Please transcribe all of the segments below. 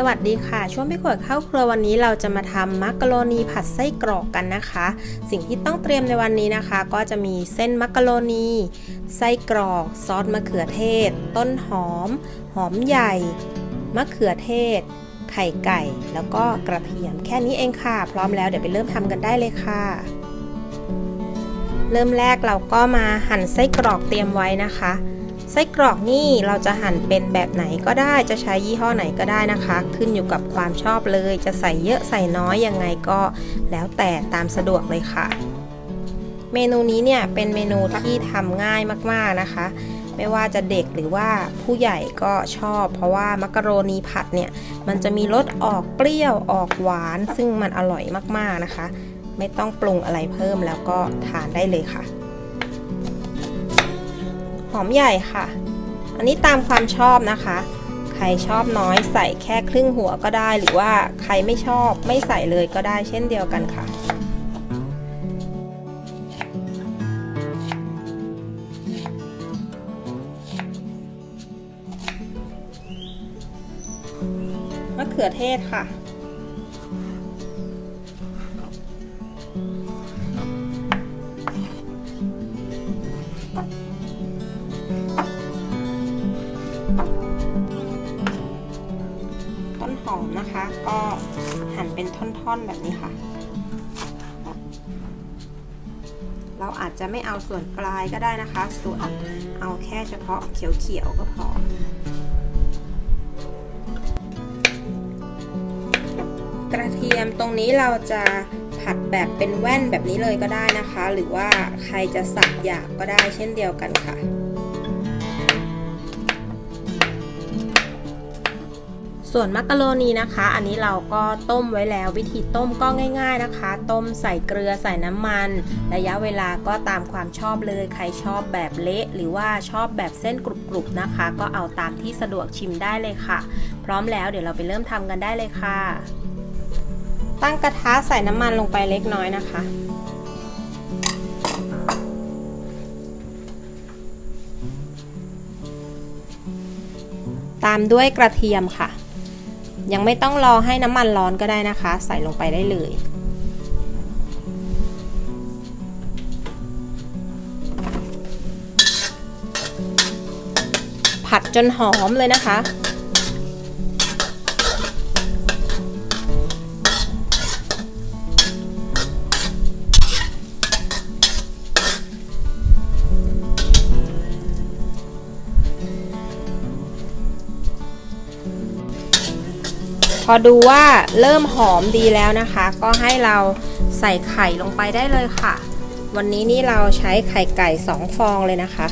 สวัสดีค่ะ ช่วงพี่ขวดเข้าครัววันนี้เราจะมาทำมักกะโรนีผัดไส้กรอกกันนะคะ สิ่งที่ต้องเตรียมในวันนี้นะคะ ก็จะมีเส้นมักกะโรนีไส้กรอก ซอสมะเขือเทศ ต้นหอม หอมใหญ่ มะเขือเทศ ไข่ไก่ แล้วก็กระเทียมแค่นี้เองค่ะ พร้อมแล้วเดี๋ยวไปเริ่มทำกันได้เลยค่ะ เริ่มแรกเราก็มาหั่นไส้กรอกเตรียมไว้นะคะ ส้กรอกนี่เราจะหั่นเป็นแบบไหนก็ได้จะใช้ยี่ห้อไหนก็ได้นะคะ ขึ้นอยู่กับความชอบเลย จะใส่เยอะใส่น้อยยังไงก็ แล้วแต่ตามสะดวกเลยค่ะ เมนูนี้เนี่ยเป็นเมนูที่ทำง่ายมากๆนะคะ ไม่ว่าจะเด็กหรือว่าผู้ใหญ่ก็ชอบ เพราะว่ามักกะโรนีผัดเนี่ยมันจะมีรสออกเปรี้ยวออกหวาน ซึ่งมันอร่อยมากๆนะคะ ไม่ต้องปรุงอะไรเพิ่มแล้วก็ทานได้เลยค่ะ หอมใหญ่ค่ะ อันนี้ตามความชอบนะคะ ใครชอบน้อยใส่แค่ครึ่งหัวก็ได้ หรือว่าใครไม่ชอบไม่ใส่เลยก็ได้เช่นเดียวกันค่ะมะเขือเทศค่ะ ต้นหอมนะคะ ก็หั่นเป็นท่อนๆแบบนี้ค่ะ เราอาจจะไม่เอาส่วนปลายก็ได้นะคะ ส่วนเอาแค่เฉพาะเขียวๆก็พอกระเทียมตรงนี้เราจะผัดแบบเป็นแว่นแบบนี้เลยก็ได้นะคะ หรือว่าใครจะสับหยาบก็ได้เช่นเดียวกันค่ะ ส่วนมักกะโรนีนะคะ อันนี้เราก็ต้มไว้แล้ววิธีต้มก็ง่าย ๆนะคะ ต้มใส่เกลือใส่น้ำมัน ระยะเวลาก็ตามความชอบเลย ใครชอบแบบเละหรือว่าชอบแบบเส้นกรุบๆนะคะ ก็เอาตามที่สะดวกชิมได้เลยค่ะ พร้อมแล้วเดี๋ยวเราไปเริ่มทำกันได้เลยค่ะ ตั้งกระทะใส่น้ำมันลงไปเล็กน้อยนะคะตามด้วยกระเทียมค่ะ ยังไม่ต้องรอให้น้ำมันร้อนก็ได้นะคะ ใส่ลงไปได้เลย ผัดจนหอมเลยนะคะ พอดูว่าเริ่มหอมดีแล้วนะคะ ก็ให้เราใส่ไข่ลงไปได้เลยค่ะ วันนี้นี่เราใช้ไข่ไก่ 2 ฟองเลยนะคะ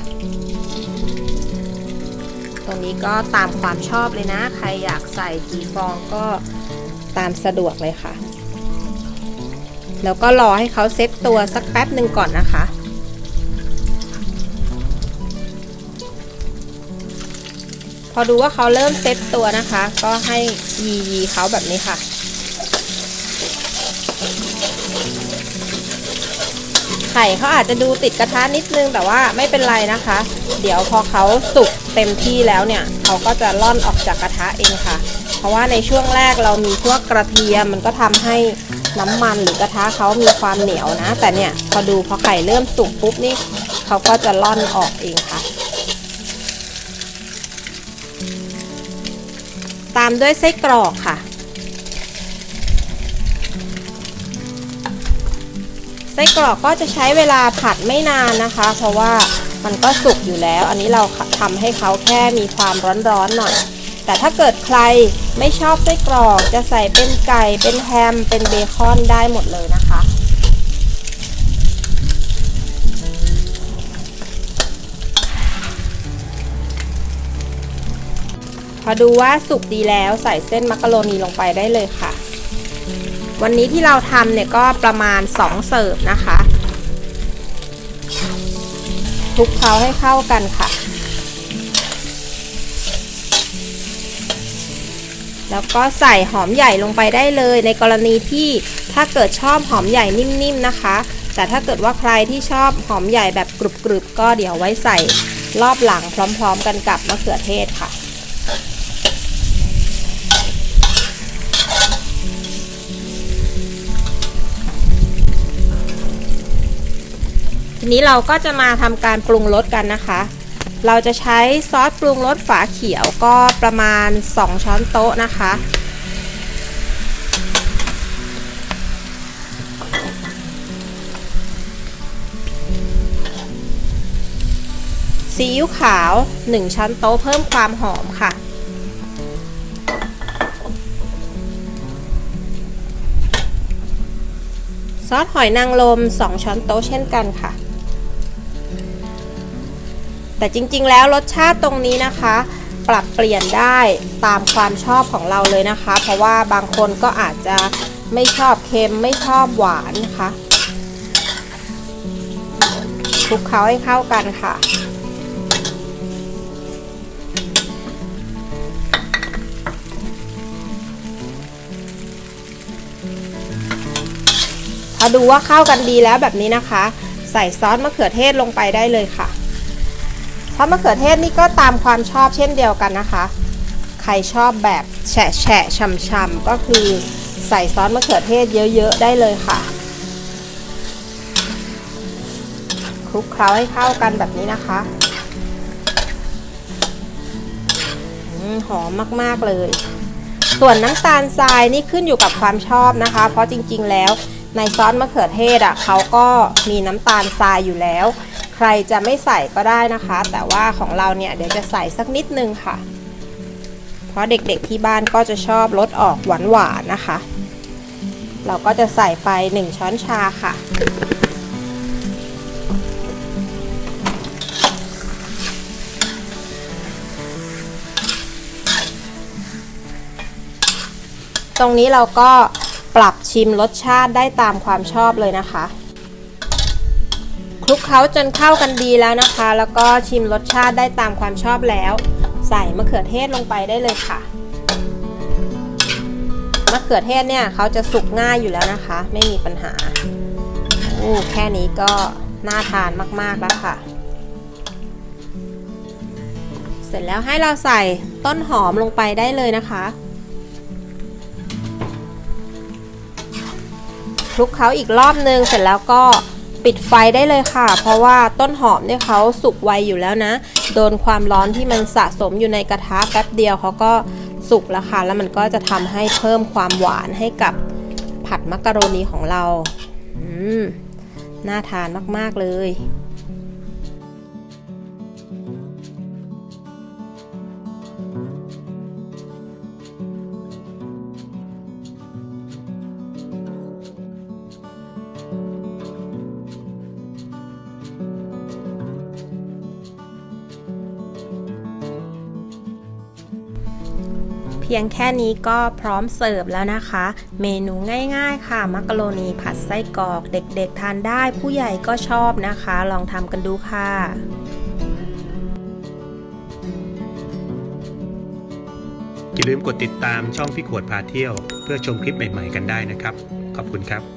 ตรงนี้ก็ตามความชอบเลยนะ ใครอยากใส่กี่ฟองก็ตามสะดวกเลยค่ะ แล้วก็รอให้เขาเซ็ตตัวสักแป๊บหนึ่งก่อนนะคะ พอดูว่าเขาเริ่มเซ็ตตัวนะคะ ก็ให้ยียีเขาแบบนี้ค่ะ ไข่เขาอาจจะดูติดกระทะนิดนึงแต่ว่าไม่เป็นไรนะคะ เดี๋ยวพอเขาสุกเต็มที่แล้วเนี่ยเขาก็จะล่อนออกจากกระทะเองค่ะ เพราะว่าในช่วงแรกเรามีพวกกระเทียมมันก็ทำให้น้ำมันหรือกระทะเขามีความเหนียวนะ แต่เนี่ยพอดูพอไข่เริ่มสุกปุ๊บนี่เขาก็จะล่อนออกเองค่ะ ตามด้วยไส้กรอกค่ะ ไส้กรอกก็จะใช้เวลาผัดไม่นานนะคะ เพราะว่ามันก็สุกอยู่แล้ว อันนี้เราทำให้เขาแค่มีความร้อนๆหน่อย แต่ถ้าเกิดใครไม่ชอบไส้กรอก จะใส่เป็นไก่ เป็นแฮม เป็นเบคอนได้หมดเลยนะคะ พอดูว่าสุกดีแล้วใส่เส้นมักกะโรนีลงไปได้เลยค่ะ วันนี้ที่เราทำเนี่ยก็ประมาณ 2 เสิร์ฟนะคะคลุกเคล้าให้เข้ากันค่ะ แล้วก็ใส่หอมใหญ่ลงไปได้เลย ในกรณีที่ถ้าเกิดชอบหอมใหญ่นิ่มๆนะคะ แต่ถ้าเกิดว่าใครที่ชอบหอมใหญ่แบบกรุบๆก็เดี๋ยวไว้ใส่รอบหลังพร้อมๆกันกับมะเขือเทศค่ะ ทีนี้เราก็จะมาทำการปรุงรสกันนะคะ เราจะใช้ซอสปรุงรสฝาเขียวก็ประมาณ 2 ช้อนโต๊ะนะคะ ซีอิ๊วขาว 1 ช้อนโต๊ะเพิ่มความหอมค่ะซอสหอยนางรม2 ช้อนโต๊ะเช่นกันค่ะ แต่จริงๆ แล้วรสชาติตรงนี้นะคะ ปรับเปลี่ยนได้ตามความชอบของเราเลยนะคะ เพราะว่าบางคนก็อาจจะไม่ชอบเค็มไม่ชอบหวานนะคะคลุกเคล้าให้เข้ากันค่ะพอดูว่าเข้ากันดีแล้วแบบนี้นะคะ ใส่ซอสมะเขือเทศลงไปได้เลยค่ะ ซอสมะเขือเทศนี่ก็ตามความชอบเช่นเดียวกันนะคะ ใครชอบแบบแฉะแฉะช่ำๆก็คือใส่ซอสมะเขือเทศเยอะๆได้เลยค่ะคลุกเคล้าให้เข้ากันแบบนี้นะคะหอมมากๆเลย ส่วนน้ำตาลทรายนี่ขึ้นอยู่กับความชอบนะคะ เพราะจริงๆแล้วในซอสมะเขือเทศอะเขาก็มีน้ำตาลทรายอยู่แล้ว ใครจะไม่ใส่ก็ได้นะคะ แต่ว่าของเราเนี่ยเดี๋ยวจะใส่สักนิดนึงค่ะ เพราะเด็กๆที่บ้านก็จะชอบรสออกหวานๆนะคะ เราก็จะใส่ไป 1 ช้อนชาค่ะ ตรงนี้เราก็ปรับชิมรสชาติได้ตามความชอบเลยนะคะ คลุกเคล้าจนเข้ากันดีแล้วนะคะ แล้วก็ชิมรสชาติได้ตามความชอบแล้ว ใส่มะเขือเทศลงไปได้เลยค่ะมะเขือเทศเนี่ยเขาจะสุกง่ายอยู่แล้วนะคะ ไม่มีปัญหาโอ้แค่นี้ก็น่าทานมากๆแล้วค่ะ เสร็จแล้วให้เราใส่ต้นหอมลงไปได้เลยนะคะคลุกเขาอีกรอบนึงเสร็จแล้วก็ ปิดไฟได้เลยค่ะ เพราะว่าต้นหอมเนี่ยเขาสุกไวอยู่แล้วนะ โดนความร้อนที่มันสะสมอยู่ในกระทะแป๊บเดียวเขาก็สุกแล้วค่ะ แล้วมันก็จะทำให้เพิ่มความหวานให้กับผัดมักกะโรนีของเราอืมน่าทานมาก ๆ เลย เพียงแค่นี้ก็พร้อมเสิร์ฟแล้วนะคะ เมนูง่ายๆค่ะ มักกะโรนีผัดไส้กรอก เด็กๆทานได้ผู้ใหญ่ก็ชอบนะคะ ลองทำกันดูค่ะอย่าลืมกดติดตามช่องพี่ขวดพาเที่ยว เพื่อชมคลิปใหม่ ๆ กันได้นะครับ ขอบคุณครับ